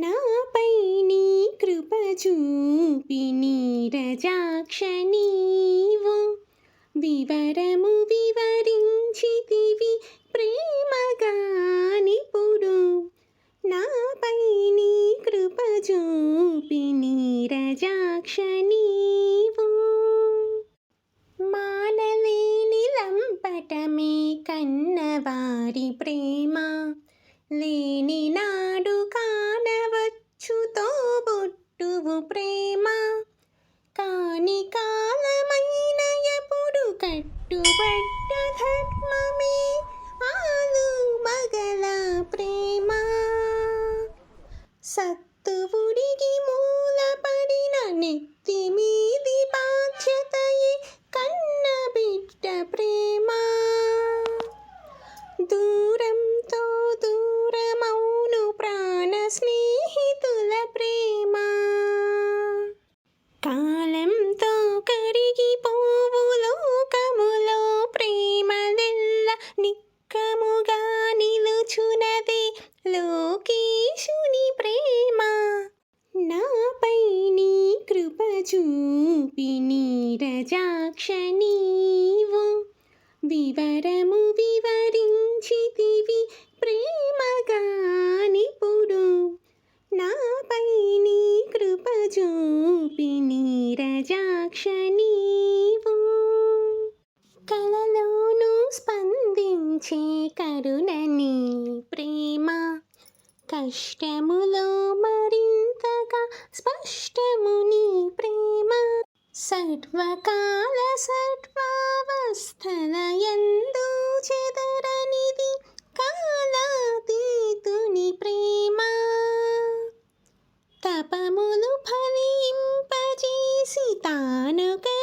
నాపై నీ కృప చూపి నీరజాక్ష నీవు వివరము వివరించితివి ప్రేమగానిపుడు నాపై నీ కృప చూపి నీరజాక్ష నీవు మానలేని లంపటమే కన్నవారి ప్రేమ. లేని నాడు కా సత్తువుడికి మూలపడిన నెత్తి మీది బాధ్యతయే కన్న బిడ్డ ప్రేమ దూరంతో దూరమౌను ప్రాణ స్నేహితుల ప్రేమ కాలంతో కరిగిపోవు లోకములో ప్రేమలెల్ల నిక్కముగా నిలుచునది లోకేశుని ప్రేమ నాపై నీ కృప చూపి నీరజాక్ష నీవు వివరము వివరించితివి ప్రేమగానిపుడు నాపై నీ కృప చూపి నీరజాక్ష నీవు కలలోను స్పందించే కరుణని ప్రేమ కష్టములో మరింత స్పష్టముని ప్రేమ సర్వకాల సర్వావస్థల ఎందు చెదరనిది కాలాతీతుని ప్రేమ. తపములు ఫలింపజేసి తానుక